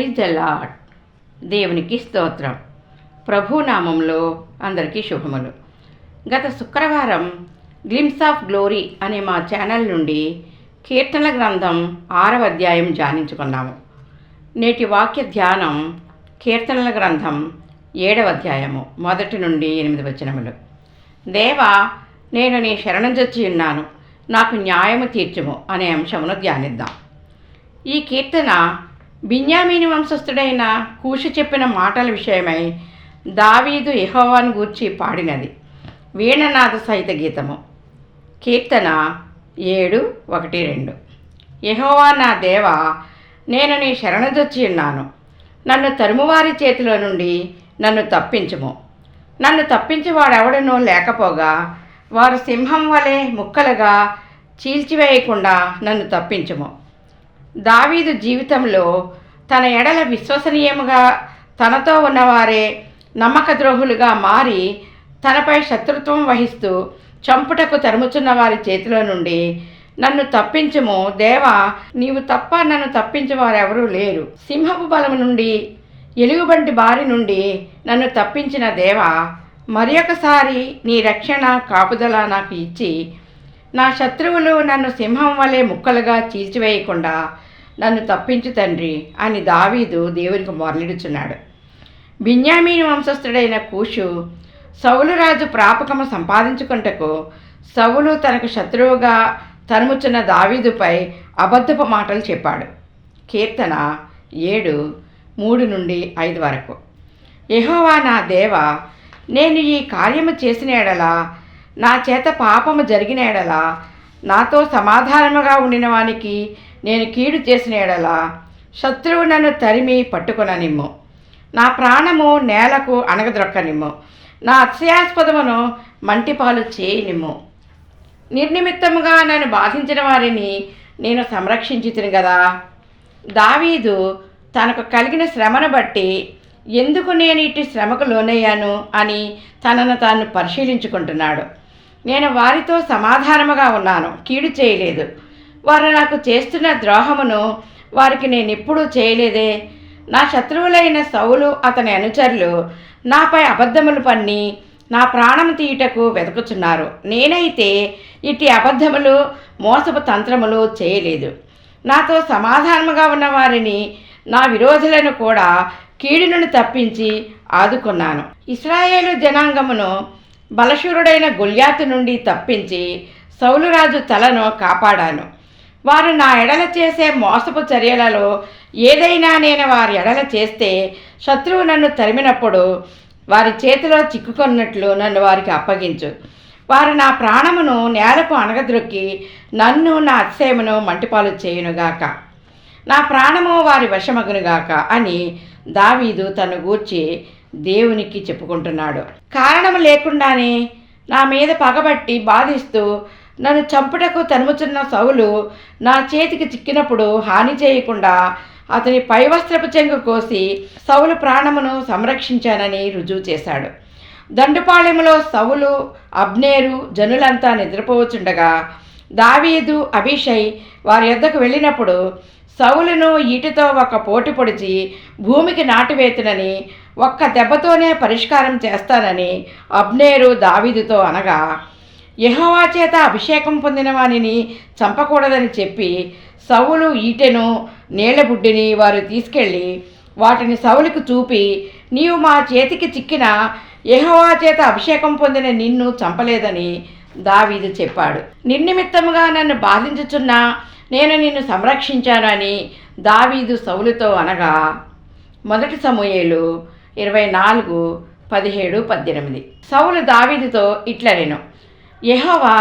Praise the lord దేవునికి స్తోత్రం. ప్రభునామంలో అందరికీ శుభములు. గత శుక్రవారం గ్లిమ్స్ ఆఫ్ గ్లోరీ అనే మా ఛానల్ నుండి కీర్తనల గ్రంథం ఆరవ అధ్యాయం ధ్యానించుకున్నాము. నేటి వాక్య ధ్యానం కీర్తనల గ్రంథం ఏడవ అధ్యాయము మొదటి నుండి ఎనిమిది వచనములు. దేవా నేను నీ శరణంజొచ్చి ఉన్నాను. నాకు న్యాయము తీర్చుము అనే అంశమును ధ్యానిద్దాం. ఈ కీర్తన బిన్యామీని వంశస్థుడైన కూషి చెప్పిన మాటల విషయమై దావీదు యెహోవాను గూర్చి పాడినది. వీణనాథ సహిత గీతము. కీర్తన ఏడు ఒకటి రెండు. యహోవా నా దేవ నేను నీ శరణదొచ్చి ఉన్నాను. నన్ను తరుమువారి చేతిలో నుండి నన్ను తప్పించుము. నన్ను తప్పించేవాడెవడనో లేకపోగా వారు సింహం వలె ముక్కలుగా చీల్చివేయకుండా నన్ను తప్పించుము. దావీదు జీవితంలో తన ఎడల విశ్వసనీయముగా తనతో ఉన్నవారే నమ్మక ద్రోహులుగా మారి తనపై శత్రుత్వం వహిస్తూ చంపుటకు తరుముచున్న వారి చేతిలో నుండి నన్ను తప్పించుము. దేవా నీవు తప్ప నన్ను తప్పించే వారెవరూ లేరు. సింహపు బలము నుండి ఎలుగుబంటి బారి నుండి నన్ను తప్పించిన దేవా మరి ఒకసారి నీ రక్షణ కాపుదల నాకు ఇచ్చి నా శత్రువులు నన్ను సింహం వలె ముక్కలుగా చీల్చివేయకుండా నన్ను తప్పించు తండ్రి అని దావీదు దేవునికి మొరలిడుచున్నాడు. బిన్యామీని వంశస్థుడైన కూషు సౌలు రాజు ప్రాపకము సంపాదించుకుంటకు సౌలు తనకు శత్రువుగా తరుముచున్న దావీదుపై అబద్ధపు మాటలు చెప్పాడు. కీర్తన ఏడు మూడు నుండి ఐదు వరకు. యహోవా నా దేవ నేను ఈ కార్యము చేసిన ఎడలా నా చేత పాపము జరిగిన ఎడల? నాతో సమాధానముగా ఉండిన వానికి నేను కీడు చేసిన ఎడలా? శత్రువు నన్ను తరిమి పట్టుకొననిమ్ము. నా ప్రాణము నేలకు అణగద్రొక్కనిమ్ము నా అత్యాస్పదమును మంటిపాలు చేయనిమ్ము. నిర్నిమిత్తముగా నన్ను బాధించిన వారిని నేను సంరక్షించుతును కదా దావీదు తనకు కలిగిన శ్రమను బట్టి ఎందుకు నేను ఇటు శ్రమకు లోనయ్యాను అని తనను తాను పరిశీలించుకుంటున్నాడు. నేను వారితో సమాధానముగా ఉన్నాను కీడు చేయలేదు. వారు నాకు చేస్తున్న ద్రోహమును వారికి నేను ఎప్పుడూ చేయలేదే. నా శత్రువులైన సౌలు అతని అనుచరులు నాపై అబద్ధములు పన్ని నా ప్రాణం తీయుటకు వెతుకుచున్నారు. నేనైతే ఇట్టి అబద్ధములు మోసపు తంత్రములు చేయలేదు. నాతో సమాధానముగా ఉన్న వారిని నా విరోధులను కూడా కీడును తప్పించి ఆదుకున్నాను. ఇస్రాయేలు జనాంగమును బలశూరుడైన గుళ్యాతు నుండి తప్పించి సౌలురాజు తలను కాపాడాను. వారు నా ఎడల చేసే మోసపు చర్యలలో ఏదైనా నేను వారి ఎడల చేస్తే శత్రువు నన్ను తరిమినప్పుడు వారి చేతిలో చిక్కుకున్నట్లు నన్ను వారికి అప్పగించు. వారు నా ప్రాణమును నేలకు అణగద్రొక్కి నన్ను నా అతిశయమును మంటిపాలు చేయునుగాక నా ప్రాణము వారి వశమగునుగాక అని దావీదు తను గూర్చి దేవునికి చెప్పుకుంటున్నాడు. కారణం లేకుండానే నా మీద పగబట్టి బాధిస్తూ నన్ను చంపుటకు తనుముచున్న సౌలు నా చేతికి చిక్కినప్పుడు హాని చేయకుండా అతని పైవస్త్రపు చెంగు కోసి సౌలు ప్రాణమును సంరక్షించానని రుజువు చేశాడు. దండుపాళెములో సౌలు అబ్నేరు జనులంతా నిద్రపోవచ్చుండగా దావీదు అభిషయ్ వారి యొద్దకు వెళ్ళినప్పుడు సౌలును ఈటితో ఒక పోటు పొడిచి భూమికి నాటివేతునని ఒక్క దెబ్బతోనే పరిష్కారం చేస్తానని అబ్నేరు దావీదుతో అనగా యహోవా చేత అభిషేకం పొందిన వానిని చంపకూడదని చెప్పి సవులు ఈటెను నీళ్ళబుడ్డిని వారు తీసుకెళ్ళి వాటిని సవులకు చూపి నీవు మా చేతికి చిక్కిన యహోవా చేత అభిషేకం పొందిన నిన్ను చంపలేదని దావీదు చెప్పాడు. నిర్నిమిత్తముగా నన్ను బాధించుచున్నా నేను నిన్ను సంరక్షించానని దావీదు సౌలుతో అనగా మొదటి సమూహేలు ఇరవై నాలుగు పదిహేడు పద్దెనిమిది. సౌలు దావీదుతో ఇట్లా నేను యెహోవా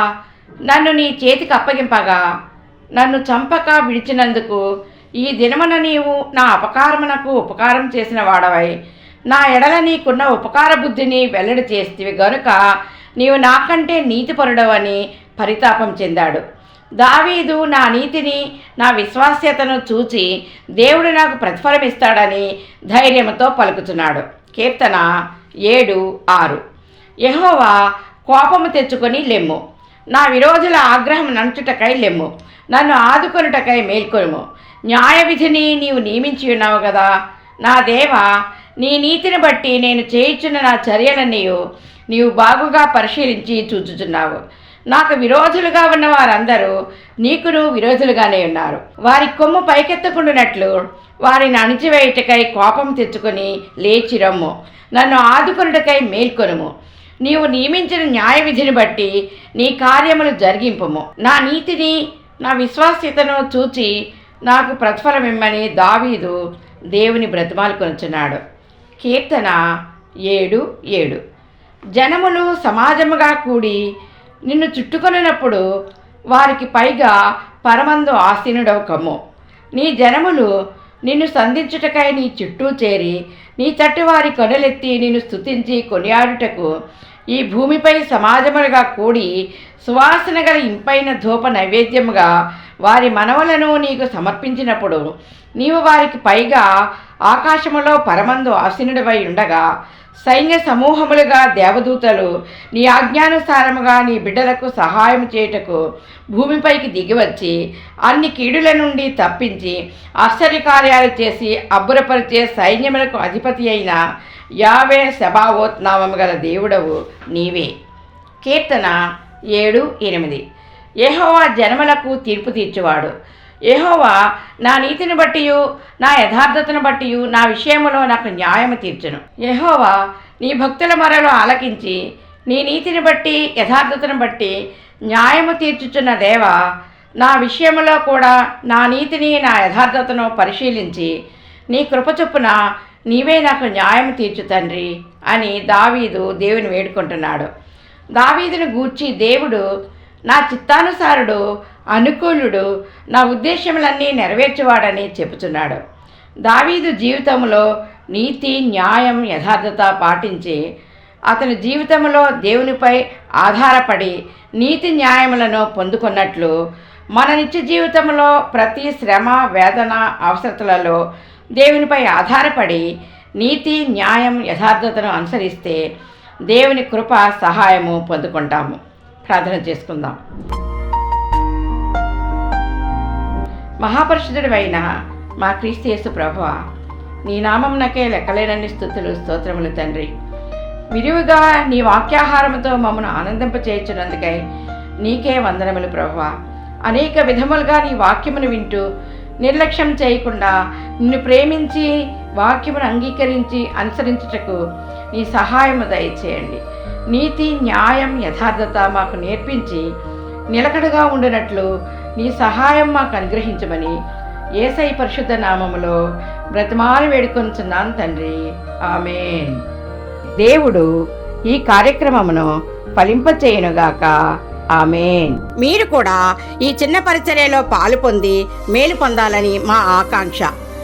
నన్ను నీ చేతికి అప్పగింపగా నన్ను చంపక విడిచినందుకు ఈ దినమున నీవు నా అపకారమునకు ఉపకారం చేసిన వాడవై నా ఎడల నీకున్న ఉపకార బుద్ధిని వెల్లడి చేస్తివి గనుక నీవు నాకంటే నీతిపరుడవని పరితాపం చెందాడు. దావీదు నా నీతిని నా విశ్వాస్యతను చూచి దేవుడు నాకు ప్రతిఫలం ఇస్తాడని ధైర్యంతో పలుకుతున్నాడు కీర్తన ఏడు ఆరు. యహోవా కోపము తెచ్చుకొని లెమ్ము. నా విరోధుల ఆగ్రహం నంచుటకై లెమ్ము. నన్ను ఆదుకొనుటకై మేల్కొనుము. న్యాయ విధిని నీవు నియమించి ఉన్నావు కదా. నా దేవ నీ నీతిని బట్టి నేను చేయించిన నా చర్యలన్నీ నీవు బాగుగా పరిశీలించి చూచుచున్నావు. నాకు విరోధులుగా ఉన్న వారందరూ నీకును విరోధులుగానే ఉన్నారు. వారి కొమ్ము పైకెత్తకుండానట్లు వారిని అణిచివేయుటకై కోపం తెచ్చుకొని లేచి రమ్ము. నన్ను ఆదుకొనుటకై మేల్కొనుము. నీవు నియమించిన న్యాయ విధిని బట్టి నీ కార్యములు జరిగింపుము. నా నీతిని నా విశ్వాస్యతను చూచి నాకు ప్రతిఫలం ఇమ్మని దావీదు దేవుని బ్రతిమాలు కొనుచున్నాడు కీర్తన ఏడు ఏడు. జనములు సమాజముగా కూడి నిన్ను చుట్టుకొనినప్పుడు వారికి పైగా పరమందు ఆసీనుడవు కమ్ము నీ జనములు నిన్ను సంధించుటకై నీ చుట్టూ చేరి నీ తట్టు వారి కొనలెత్తి నిన్ను స్థుతించి కొనియాడుటకు ఈ భూమిపై సమాజములుగా కూడి సువాసన గల ఇంపైన ధూప నైవేద్యముగా వారి మనవలను నీకు సమర్పించినప్పుడు నీవు వారికి పైగా ఆకాశములో పరమందు ఆసీనుడివై ఉండగా సైన్య సమూహములుగా దేవదూతలు నీ ఆజ్ఞానుసారముగా నీ బిడ్డలకు సహాయం చేయుటకు భూమిపైకి దిగివచ్చి అన్ని కీడుల నుండి తప్పించి ఆశ్చర్యకార్యాలు చేసి అబ్బురపరిచే సైన్యములకు అధిపతి అయిన యావే శబావోత్నామము గల దేవుడవు నీవే. కీర్తన ఏడు ఎనిమిది. ఏహోవా జన్మలకు తీర్పు తీర్చువాడు. ఏహోవా నా నీతిని బట్టి నా యథార్థతను బట్టి నా విషయంలో నాకు న్యాయం తీర్చును. ఏహోవా నీ భక్తుల మరలో ఆలకించి నీ నీతిని బట్టి యథార్థతను బట్టి న్యాయము తీర్చుచున్న దేవ నా విషయంలో కూడా నా నీతిని నా యథార్థతను పరిశీలించి నీ కృప చొప్పున నీవే నాకు న్యాయం తీర్చు తండ్రి అని దావీదు దేవుని వేడుకుంటున్నాడు. దావీదును గూర్చి దేవుడు నా చిత్తానుసారుడు అనుకూలుడు నా ఉద్దేశములన్నీ నెరవేర్చువాడని చెబుతున్నాడు. దావీదు జీవితంలో నీతి న్యాయం యథార్థత పాటించి అతని జీవితంలో దేవునిపై ఆధారపడి నీతి న్యాయములను పొందుకున్నట్లు మన నిత్య జీవితంలో ప్రతి శ్రమ వేదన అవసరతలలో దేవునిపై ఆధారపడి నీతి న్యాయం యథార్థతను అనుసరిస్తే దేవుని కృప సహాయము పొందుకుంటాము. ప్రార్థన చేసుకుందాం. మహాపరిషుదుడివైన మా క్రీస్తు యేసు ప్రభువ నీ నామంనకే లెక్కలేనన్ని స్థుతులు స్తోత్రములు తండ్రి. విరివిగా నీ వాక్యాహారముతో మమ్మను ఆనందింపచేయించినందుకై నీకే వందనములు ప్రభువ. అనేక విధములుగా నీ వాక్యమును వింటూ నిర్లక్ష్యం చేయకుండా నిన్ను ప్రేమించి వాక్యమును అంగీకరించి అనుసరించుటకు నీ సహాయము దయచేయండి. నీతి న్యాయం యథార్థత మాకు నేర్పించి నిలకడగా ఉండినట్లు నీ సహాయం మాకు అనుగ్రహించమని ఏసై పరిశుద్ధ నామములో బ్రతిమాలు వేడుకొనుచున్నాను తండ్రి. ఆమెన్. దేవుడు ఈ కార్యక్రమమును ఫలింపచేయునుగాక. ఆమెన్. మీరు కూడా ఈ చిన్న పరిచర్యలో పాలు పొంది మేలు పొందాలని మా ఆకాంక్ష.